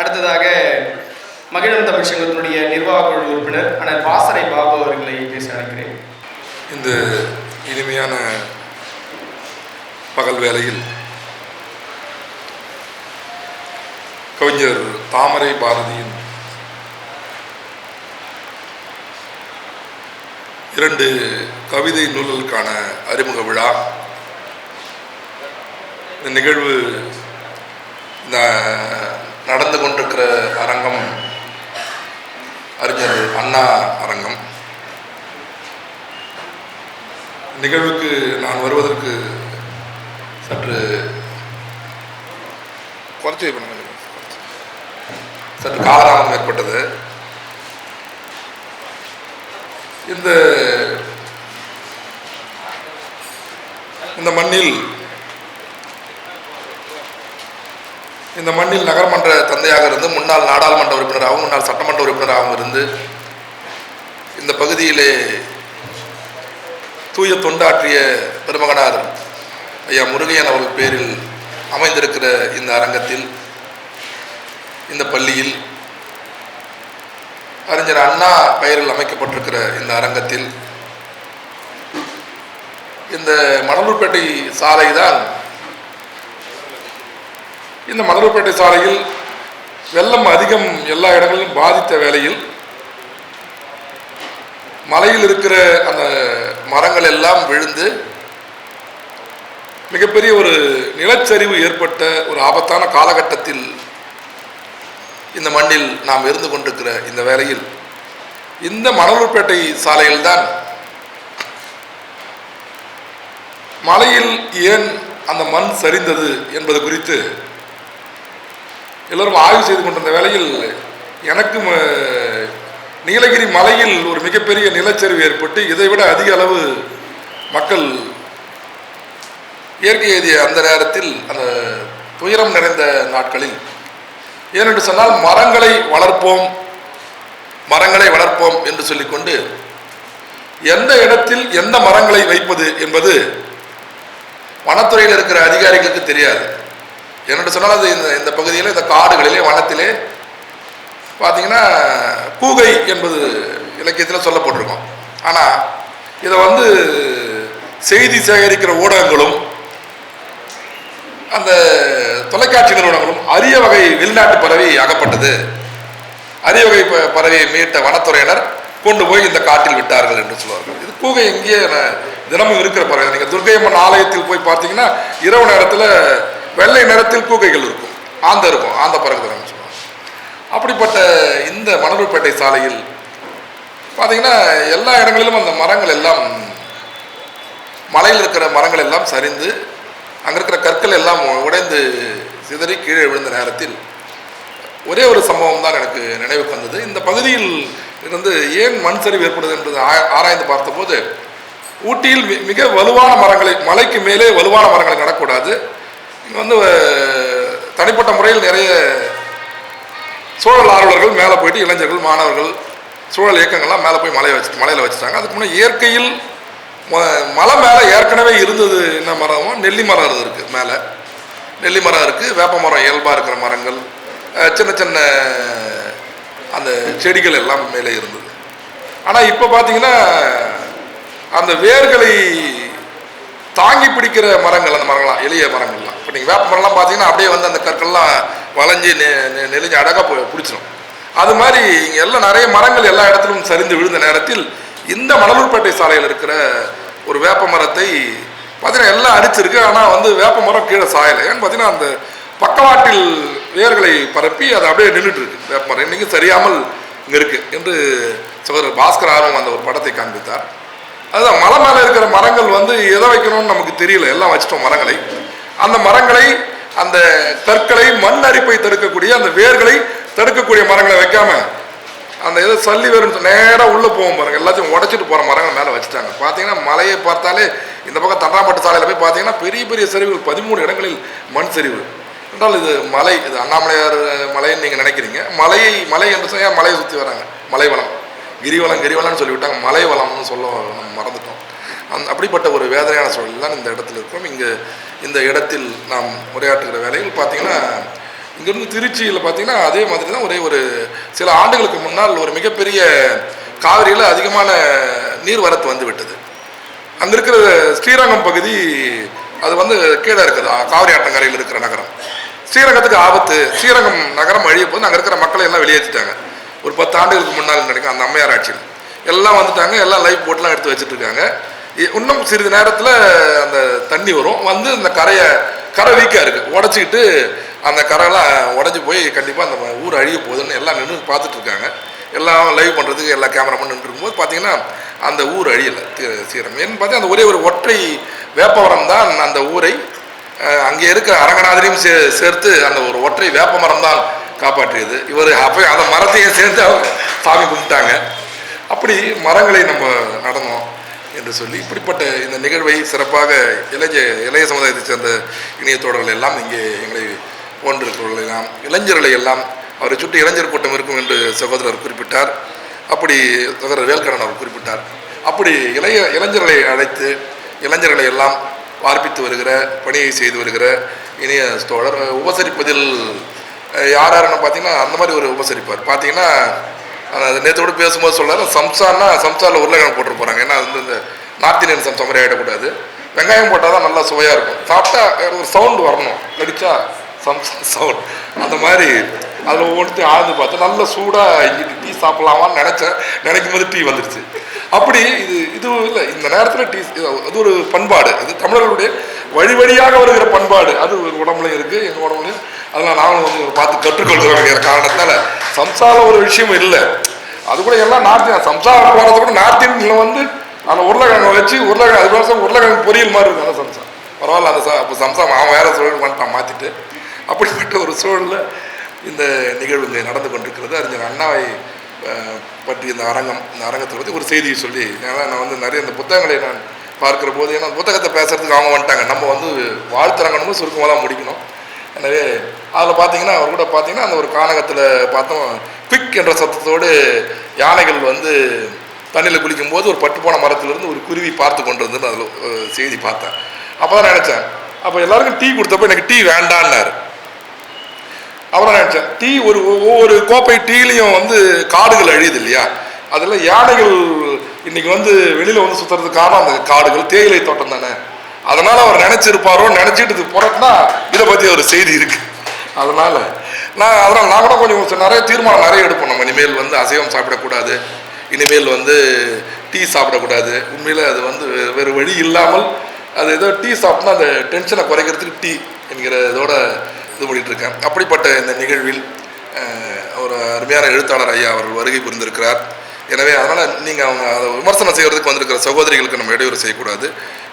அடுத்ததாக மகிழம் தமிழ் சங்கத்தினுடைய நிர்வாக குழு உறுப்பினர் ஆனால் வாசனை பாபு அவர்களை பேச அழைக்கிறேன். இந்த இனிமையான பகல் வேளையில் கவிஞர் தாமரை பாரதியின் இரண்டு கவிதை நூல்களுக்கான அறிமுக விழா. இந்த நிகழ்வு இந்த நடந்து கொண்டிருக்கிற அரங்கம் அறிஞர் அண்ணா அரங்கம். நிகழ்வுக்கு நான் வருவதற்கு சற்று குறைச்சி பண்ணுங்க சற்று காலதாமதம் ஏற்பட்டது. இந்த இந்த மண்ணில் இந்த மண்ணில் நகர்மன்ற தந்தையாக இருந்து முன்னாள் நாடாளுமன்ற உறுப்பினராகவும் முன்னாள் சட்டமன்ற உறுப்பினராகவும் இருந்து இந்த பகுதியிலே தூய தொண்டாற்றிய பெருமகனார் ஐயா முருகையன் அவர்கள் பேரில் அமைந்திருக்கிற இந்த அரங்கத்தில் இந்த பள்ளியில் அறிஞர் அண்ணா பெயரில் அமைக்கப்பட்டிருக்கிற இந்த அரங்கத்தில் இந்த மணலூர்பேட்டை சாலை தான் இந்த மணலூர்பேட்டை சாலையில் வெள்ளம் அதிகம் எல்லா இடங்களிலும் பாதித்த வேளையில் மலையில் இருக்கிற அந்த மரங்கள் எல்லாம் விழுந்து மிகப்பெரிய ஒரு நிலச்சரிவு ஏற்பட்ட ஒரு ஆபத்தான காலகட்டத்தில் இந்த மண்ணில் நாம் இருந்து கொண்டிருக்கிற இந்த வேளையில் இந்த மணலூர்பேட்டை சாலையில்தான் மலையில் ஏன் அந்த மண் சரிந்தது என்பது குறித்து எல்லோரும் ஆய்வு செய்து கொண்டிருந்த வேளையில் எனக்கு நீலகிரி மலையில் ஒரு மிகப்பெரிய நிலச்சரிவு ஏற்பட்டு இதைவிட அதிக அளவு மக்கள் இயற்கை எழுதிய அந்த நேரத்தில் அந்த துயரம் நிறைந்த நாட்களில். ஏனென்று சொன்னால் மரங்களை வளர்ப்போம் மரங்களை வளர்ப்போம் என்று சொல்லிக்கொண்டு எந்த இடத்தில் எந்த மரங்களை வைப்பது என்பது வனத்துறையில் இருக்கிற அதிகாரிகளுக்கு தெரியாது. என்னோட சொன்னால் அது இந்த இந்த பகுதியில் இந்த காடுகளிலே வனத்திலே பார்த்தீங்கன்னா கூகை என்பது இலக்கியத்தில் சொல்லப்பட்டிருக்கும். ஆனால் இதை வந்து செய்தி சேகரிக்கிற ஊடகங்களும் அந்த தொலைக்காட்சி நிறுவனங்களும் அரிய வகை வெளிநாட்டு பறவை அகப்பட்டது. அரிய வகை ப- பறவையை மீட்ட வனத்துறையினர் கொண்டு போய் இந்த காட்டில் விட்டார்கள் என்று சொல்வார்கள். இது கூகை எங்கேயே தினமும் இருக்கிற பறவை. நீங்கள் துர்க்கையம்மன் ஆலயத்தில் போய் பார்த்தீங்கன்னா இரவு நேரத்தில் வெள்ளை நிறத்தில் கூகைகள் இருக்கும். ஆந்த இருக்கும். ஆந்த பறகுதுன்னு சொல்லுவாங்க. அப்படிப்பட்ட இந்த மணலூர்பேட்டை சாலையில் பார்த்தீங்கன்னா எல்லா இடங்களிலும் அந்த மரங்கள் எல்லாம் மலையில் இருக்கிற மரங்கள் எல்லாம் சரிந்து அங்கே இருக்கிற கற்கள் எல்லாம் உடைந்து சிதறி கீழே விழுந்த நேரத்தில் ஒரே ஒரு சம்பவம் தான் எனக்கு நினைவுக்கு வந்தது. இந்த பகுதியில் இருந்து ஏன் மண் சரிவு ஏற்படுது என்பது ஆ- ஆராய்ந்து பார்த்தபோது ஊட்டியில் மி- மிக வலுவான மரங்களை மலைக்கு மேலே வலுவான மரங்களை நடக்கூடாது வந்து தனிப்பட்ட முறையில் நிறைய சூழல் ஆர்வலர்கள் மேலே போயிட்டு இளைஞர்கள் மாணவர்கள் சூழல் இயக்கங்கள்லாம் மேலே போய் மலையை வச்சு மலையில் வச்சுட்டாங்க. அதுக்கு முன்னே இயற்கையில் ம- மலை மேலே ஏற்கனவே இருந்தது என்ன மரமோ நெல்லி மரம் இருக்குது மேலே. நெல்லி மரம் இருக்குது வேப்ப மரம் இயல்பாக இருக்கிற மரங்கள் சின்ன சின்ன அந்த செடிகள் எல்லாம் மேலே இருந்தது. ஆனால் இப்போ பார்த்தீங்கன்னா அந்த வேர்களை தாங்கி பிடிக்கிற மரங்கள் அந்த மரங்கள்லாம் எளிய மரங்கள்லாம். இப்போ நீங்கள் வேப்ப மரம்லாம் பார்த்தீங்கன்னா அப்படியே வந்து அந்த கற்கள்லாம் வளைஞ்சு நெ நெ- நெளிஞ்சு அழகாக போய் பிடிச்சிடும் அது மாதிரி இங்கே எல்லாம் நிறைய மரங்கள் எல்லா இடத்திலும் சரிந்து விழுந்த நேரத்தில் இந்த மணலூர்பேட்டை சாலையில் இருக்கிற ஒரு வேப்ப மரத்தை பார்த்தீங்கன்னா எல்லாம் அடிச்சிருக்கு. ஆனால் வந்து வேப்ப மரம் கீழே சாயலை. ஏன்னு பார்த்தீங்கன்னா அந்த பக்கவாட்டில் வேர்களை பரப்பி அது அப்படியே நின்றுட்டு இருக்கு வேப்ப மரம். இன்றைக்கும் சரியாமல் இங்கே இருக்குது என்று சகோதரர் பாஸ்கர் ஆர்வம் அந்த ஒரு படத்தை காண்பித்தார். அதுதான் மலை மேலே இருக்கிற மரங்கள் வந்து எதை வைக்கணும்னு நமக்கு தெரியல. எல்லாம் வச்சிட்டோம் மரங்களை. அந்த மரங்களை அந்த கற்களை மண் அரிப்பை தடுக்கக்கூடிய அந்த வேர்களை தடுக்கக்கூடிய மரங்களை வைக்காம அந்த இதை சல்லி வேறும் நேராக உள்ளே போகும் பாருங்க. எல்லாத்தையும் உடச்சிட்டு போகிற மரங்கள் மேலே வச்சுட்டாங்க. பார்த்தீங்கன்னா மலையை பார்த்தாலே இந்த பக்கம் தண்டாம்பட்டு சாலையில் போய் பார்த்தீங்கன்னா பெரிய பெரிய சரிவுகள் பதிமூணு இடங்களில் மண் சரிவு என்றால் இது மலை இது அண்ணாமலையார் மலைன்னு நீங்கள் நினைக்கிறீங்க. மலையை மலை என்று சொன்னால் மலையை சுற்றி வராங்க? மலைவளம். கிரிவலம் கிரிவலம்னு சொல்லிவிட்டாங்க. மலை வளம்னு சொல்ல நம்ம மறந்துட்டோம். அந் அப்படிப்பட்ட ஒரு வேதனையான சூழல் தான் இந்த இடத்துல இருக்கிறோம். இங்கே இந்த இடத்தில் நாம் உரையாற்றுகிற வேலையில் பார்த்தீங்கன்னா இங்கேருந்து திருச்சியில் பார்த்தீங்கன்னா அதே மாதிரி தான் ஒரே ஒரு சில ஆண்டுகளுக்கு முன்னால் ஒரு மிகப்பெரிய காவிரியில் அதிகமான நீர்வரத்து வந்து விட்டது. அங்கே இருக்கிற ஸ்ரீரங்கம் பகுதி அது வந்து கீழே இருக்குது. காவிரி ஆட்டங்கரையில் இருக்கிற நகரம். ஸ்ரீரங்கத்துக்கு ஆபத்து. ஸ்ரீரங்கம் நகரம் அழிய போது அங்கே இருக்கிற மக்களை எல்லாம் வெளியேற்றிட்டாங்க. ஒரு பத்து ஆண்டுகளுக்கு முன்னால் நினைக்கும் அந்த அம்மையார் ஆட்சியில் எல்லாம் வந்துட்டாங்க எல்லாம் லைஃப் போட்லாம் எடுத்து வச்சுட்ருக்காங்க இன்னும் சிறிது நேரத்தில் அந்த தண்ணி வரும். வந்து இந்த கரையை கரை வீக்காக இருக்குது உடச்சிக்கிட்டு அந்த கரையெல்லாம் உடஞ்சி போய் கண்டிப்பாக அந்த ஊர் அழிய போகுதுன்னு எல்லாம் நின்று பார்த்துட்டு இருக்காங்க எல்லாம் லைவ் பண்ணுறதுக்கு எல்லா கேமராமேன் நின்றுருக்கும்போது பார்த்தீங்கன்னா அந்த ஊர் அழியலை. சீரம். ஏன்னு பார்த்தா அந்த ஒரே ஒரு ஒற்றை வேப்பவரம் தான் அந்த ஊரை. அங்கே இருக்கிற அரங்கநாதரையும் சே சேர்த்து அந்த ஒரு ஒற்றை வேப்பமரம் தான் காப்பாற்றியது. இவர் அப்போ அந்த மரத்தையும் சேர்ந்து அவங்க சாமி கும்பிட்டாங்க. அப்படி மரங்களை நம்ம நடனோம் என்று சொல்லி இப்படிப்பட்ட இந்த நிகழ்வை சிறப்பாக இளைஞ இளைய சமுதாயத்தைச் சேர்ந்த இணையத்தோடர்கள் எல்லாம் இங்கே எங்களை போன்றிருக்கிறவர்கள் எல்லாம் இளைஞர்களை எல்லாம் அவரை சுற்றி இளைஞர் கூட்டம் இருக்கும் என்று சகோதரர் குறிப்பிட்டார். அப்படி சகோதரர் வேல்கரன் அவர் குறிப்பிட்டார். அப்படி இளைய இளைஞர்களை அழைத்து இளைஞர்களை எல்லாம் வார்ப்பித்து வருகிற பணியை செய்து வருகிற இணைய தோழர் உபசரிப்பதில் யார் யாருன்னு பார்த்தீங்கன்னா அந்த மாதிரி ஒரு உபசரிப்பார். பார்த்தீங்கன்னா நேற்று நேற்றோடு பேசும்போது சொல்லார் சம்சான்னா சம்சாரில் உருளைக்கிழங்கு போட்டு போகிறாங்க ஏன்னா அது வந்து இந்த நார்த் இந்தியன் சம்சா மாதிரி ஆகிடக்கூடாது வெங்காயம் போட்டால் தான் நல்லா சுவையாக இருக்கும். சாப்பிட்டா ஒரு சவுண்டு வரணும். கடிச்சா சம்சா சவுண்ட் அந்த மாதிரி அதில் ஒவ்வொருத்தையும் ஆழ்ந்து பார்த்து நல்ல சூடாக இங்கிட்டு டீ சாப்பிட்லாமான்னு நினச்சேன். நினைக்கும் போது டீ வந்துடுச்சு அப்படி இது இது இல்லை. இந்த நேரத்தில் டீ அது ஒரு பண்பாடு. இது தமிழர்களுடைய வழி வழியாக வருகிற பண்பாடு. அது ஒரு உடம்புலையும் இருக்குது எங்கள் உடம்புலையும் அதெல்லாம் நாங்களும் வந்து பார்த்து கற்றுக்கொள்கிறோங்கிற காரணத்தால சம்சாரம் ஒரு விஷயம் இல்லை. அது கூட எல்லாம் நார்த் சம்சாரம் போனது கூட நார்த் வந்து அந்த உருளைக்கிழங்கு வச்சு உருளைக்கிழங்கு அது வருஷம் உருளைக்கிழங்கு பொரியல் மாதிரி இருக்கும். அந்த சம்சாரம் பரவாயில்ல அந்த அப்போ சம்சாரம் அவன் வேற சூழல் பண்ணிட்டான் மாற்றிட்டு அப்படிப்பட்ட ஒரு சூழலில் இந்த நிகழ்வு இங்கே நடந்து கொண்டிருக்கிறது. அறிஞர் அண்ணாவை பற்றி இந்த அரங்கம் இந்த அரங்கத்தை பற்றி ஒரு செய்தியை சொல்லி ஏன்னா நான் வந்து நிறைய இந்த புத்தகங்களை நான் பார்க்குற போது ஏன்னா புத்தகத்தை பேசுறதுக்கு அவங்க வந்துட்டாங்க. நம்ம வந்து வாழ்த்துறாங்கன்னு சுருக்கமாக தான் முடிக்கணும். எனவே அதில் பார்த்தீங்கன்னா அவர் கூட பார்த்தீங்கன்னா அந்த ஒரு கானகத்தில் பார்த்தோம் குவிக் என்ற சத்தத்தோடு யானைகள் வந்து தண்ணியில் குளிக்கும்போது ஒரு பட்டு போன மரத்துலேருந்து ஒரு குருவி பார்த்து கொண்டு வந்து அதில் செய்தி பார்த்தேன். அப்போ தான் நினச்சேன் அப்போ எல்லாருக்கும் டீ கொடுத்தப்போ எனக்கு டீ வேண்டான்னாரு. அப்புறம் நினச்சேன் டீ ஒரு ஒவ்வொரு கோப்பை டீலையும் வந்து காடுகள் அழியுது இல்லையா? அதில் யானைகள் இன்னைக்கு வந்து வெளியில் வந்து சுற்றுறதுக்கு காரணம் அந்த காடுகள் தேயிலை தோட்டம் தானே. அதனால அவர் நினைச்சிருப்பாரோ நினைச்சிட்டு இது புறத்துனா இதை பற்றி ஒரு செய்தி இருக்கு. அதனால நான் அதனால் நான் கூட கொஞ்சம் நிறைய தீர்மானம் நிறைய எடுப்போம். நம்ம இனிமேல் வந்து அசைவம் சாப்பிடக்கூடாது. இனிமேல் வந்து டீ சாப்பிடக்கூடாது. உண்மையில் அது வந்து வேறு வழி இல்லாமல் அது ஏதோ டீ சாப்பிட்னா அந்த டென்ஷனை குறைக்கிறதுக்கு டீ என்கிற இதோட இது பண்ணிட்டு இருக்கேன். அப்படிப்பட்ட இந்த நிகழ்வில் ஒரு அருமையான எழுத்தாளர் ஐயா அவர்கள் வருகை புரிந்திருக்கிறார். எனவே அதனால் நீங்கள் அவங்க அதை விமர்சனம் செய்கிறதுக்கு வந்திருக்கிற சகோதரிகளுக்கு நம்ம இடையூறு செய்யக்கூடாது.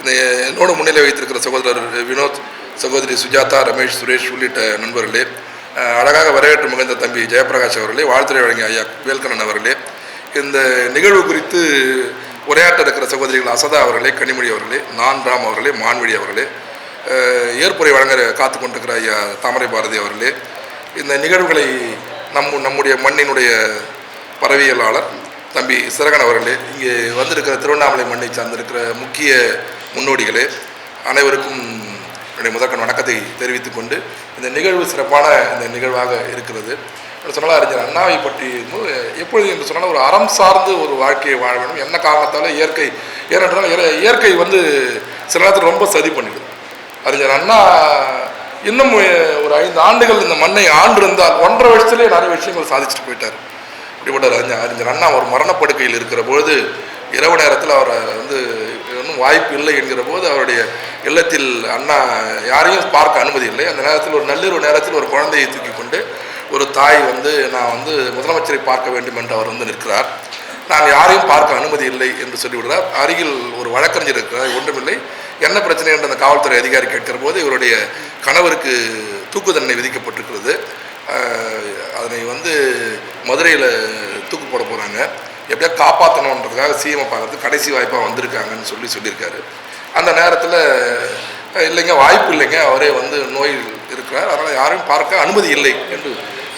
இந்த என்னோட முன்னிலை வைத்திருக்கிற சகோதரர் வினோத் சகோதரி சுஜாதா ரமேஷ் சுரேஷ் உள்ளிட்ட நண்பர்களே அழகாக வரவேற்று மிகுந்த தம்பி ஜெயபிரகாஷ் அவர்களே வாழ்த்துறை வழங்கிய ஐயா வேல்கண்ணன் அவர்களே இந்த நிகழ்வு குறித்து உரையாற்ற இருக்கிற சகோதரிகள் அசதா அவர்களே கனிமொழி அவர்களே நான் ராம் அவர்களே மான்வழி அவர்களே ஏற்புரை வழங்க காத்து கொண்டிருக்கிற ஐயா தாமரை பாரதி அவர்களே இந்த நிகழ்வுகளை நம் நம்முடைய மண்ணினுடைய பறவையலாளர் தம்பி சிறகன் அவர்களே இங்கே வந்திருக்கிற திருவண்ணாமலை மண்ணை சார்ந்திருக்கிற முக்கிய முன்னோடிகளே அனைவருக்கும் என்னுடைய முதற்கண் வணக்கத்தை தெரிவித்துக் கொண்டு இந்த நிகழ்வு சிறப்பான இந்த நிகழ்வாக இருக்கிறது. என்று சொன்னால் அறிஞர் அண்ணாவை பற்றி எப்பொழுது என்று சொன்னால் ஒரு அறம் சார்ந்து ஒரு வாழ்க்கையை வாழ வேண்டும். என்ன காரணத்தால் இயற்கை ஏனென்றால் இயற்கை வந்து சில நேரத்தில் ரொம்ப சதி பண்ணிடுது அறிஞர் அண்ணா இன்னும் ஒரு ஐந்து ஆண்டுகள் இந்த மண்ணை ஆண்டு இருந்தால் ஒன்றரை வருஷத்துலேயே நிறைய விஷயங்கள் சாதிச்சுட்டு போயிட்டார். இப்படிப்பட்ட அறிஞர் அறிஞர் அண்ணா ஒரு மரணப்படுக்கையில் இருக்கிற பொழுது இரவு நேரத்தில் அவரை வந்து இன்னும் வாய்ப்பு இல்லை என்கிற போது அவருடைய இல்லத்தில் அண்ணா யாரையும் பார்க்க அனுமதி இல்லை. அந்த நேரத்தில் ஒரு நள்ளிரவு நேரத்தில் ஒரு குழந்தையை தூக்கி கொண்டு ஒரு தாய் வந்து நான் வந்து முதலமைச்சரை பார்க்க வேண்டும் என்று அவர் வந்து நிற்கிறார். நான் யாரையும் பார்க்க அனுமதி இல்லை என்று சொல்லிவிடுறார் அருகில் ஒரு வழக்கறிஞர் இருக்கிறார். ஒன்றுமில்லை. என்ன பிரச்சனை என்று அந்த காவல்துறை அதிகாரி கேட்கிற போது இவருடைய கணவருக்கு தூக்கு தண்டனை விதிக்கப்பட்டிருக்கிறது அதனை வந்து மதுரையில் தூக்கு போட போகிறாங்க எப்படியா காப்பாற்றணுன்றதுக்காக சிஎம் பார்க்கறது கடைசி வாய்ப்பாக வந்திருக்காங்கன்னு சொல்லி சொல்லியிருக்காரு. அந்த நேரத்தில் இல்லைங்க வாய்ப்பு இல்லைங்க. அவரே வந்து நோய் இருக்கிறார். அதனால் யாரையும் பார்க்க அனுமதி இல்லை என்று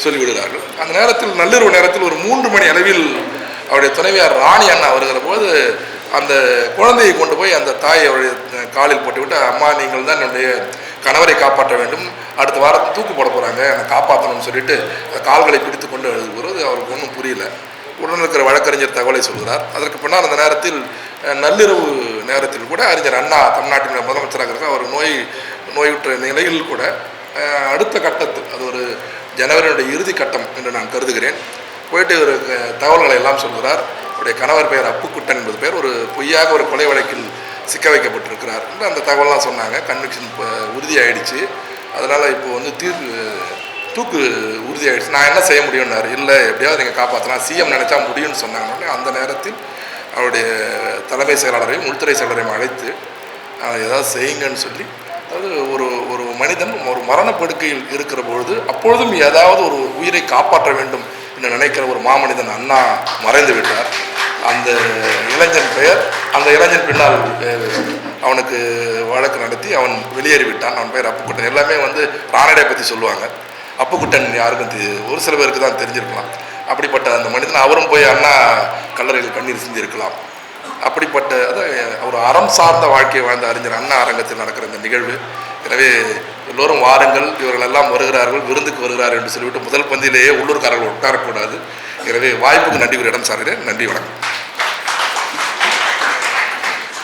சொல்லிவிடுகிறார்கள். அந்த நேரத்தில் நள்ளிரவு நேரத்தில் ஒரு மூன்று மணி அளவில் அவருடைய துணைவியார் ராணி அண்ணா வருகிற போது அந்த குழந்தையை கொண்டு போய் அந்த தாய் அவருடைய காலில் போட்டுவிட்டு அம்மா நீங்கள் தான் என்னுடைய கணவரை காப்பாற்ற வேண்டும். அடுத்த வாரம் தூக்கு போட போகிறாங்க என்னை காப்பாற்றணும்னு சொல்லிட்டு கால்களை பிடித்து கொண்டு எழுதுகிறது அவருக்கு ஒன்றும் புரியல. உடன் இருக்கிற வழக்கறிஞர் தகவலை சொல்கிறார். அதற்கு பின்னால் அந்த நேரத்தில் நள்ளிரவு நேரத்தில் கூட அறிஞர் அண்ணா தமிழ்நாட்டின் முதலமைச்சராக இருக்க அவர் நோய் நோயுற்ற நிலையில் கூட அடுத்த கட்டத்தில் அது ஒரு ஜனவரியுடைய இறுதி கட்டம் என்று நான் கருதுகிறேன். போயிட்டு ஒரு தகவல்களை எல்லாம் சொல்கிறார். அவருடைய கணவர் பெயர் அப்புக்குட்டன் என்பது பேர். ஒரு பொய்யாக ஒரு கொலை வழக்கில் சிக்க வைக்கப்பட்டிருக்கிறார் அந்த தகவலாம் சொன்னாங்க. கன்விக்ஷன் உறுதியாயிடுச்சு. அதனால் இப்போ வந்து தீர்வு தூக்கு உறுதியாயிடுச்சு. நான் என்ன செய்ய முடியும்னாரு? இல்லை எப்படியாவது நீங்கள் காப்பாற்றலாம் சிஎம் நினச்சா முடியும்னு சொன்னாங்க. அந்த நேரத்தில் அவருடைய தலைமை செயலாளரையும் உள்துறை செயலரையும் அழைத்து ஏதாவது செய்யுங்கன்னு சொல்லி அதாவது ஒரு ஒரு மனிதன் ஒரு மரணப்படுக்கையில் இருக்கிற பொழுது அப்பொழுதும் ஏதாவது ஒரு உயிரை காப்பாற்ற வேண்டும் என்று நினைக்கிற ஒரு மாமனிதன் அண்ணா மறைந்து விட்டார் அந்த இளைஞன் பெயர் அந்த இளைஞன் பின்னால் அவனுக்கு வழக்கு நடத்தி அவன் வெளியேறி விட்டான் அவன் பேர் அப்புக்குட்டன். எல்லாமே வந்து ராணடையை பற்றி சொல்லுவாங்க. அப்புக்குட்டன் யாருக்கும் ஒரு சில பேருக்கு தான் தெரிஞ்சிருக்கலாம். அப்படிப்பட்ட அந்த மனிதன் அவரும் போய் அண்ணா கல்லறையில் கண்ணீர் சிந்திருக்கலாம் அப்படிப்பட்ட அதான் ஒரு அறம் சார்ந்த வாழ்க்கையை வாழ்ந்த அறிஞர் அண்ணா அரங்கத்தில் நடக்கிற இந்த நிகழ்வு. எனவே எல்லோரும் வாருங்கள். இவர்கள் எல்லாம் வருகிறார்கள். விருந்துக்கு வருகிறார்கள் என்று சொல்லிவிட்டு முதல் பந்தியிலேயே உள்ளூர்காரர்கள் உட்காரக்கூடாது எனவே வாய்ப்புக்கு நன்றி ஒரு இடம் சாருகிறேன். நன்றி வணக்கம்.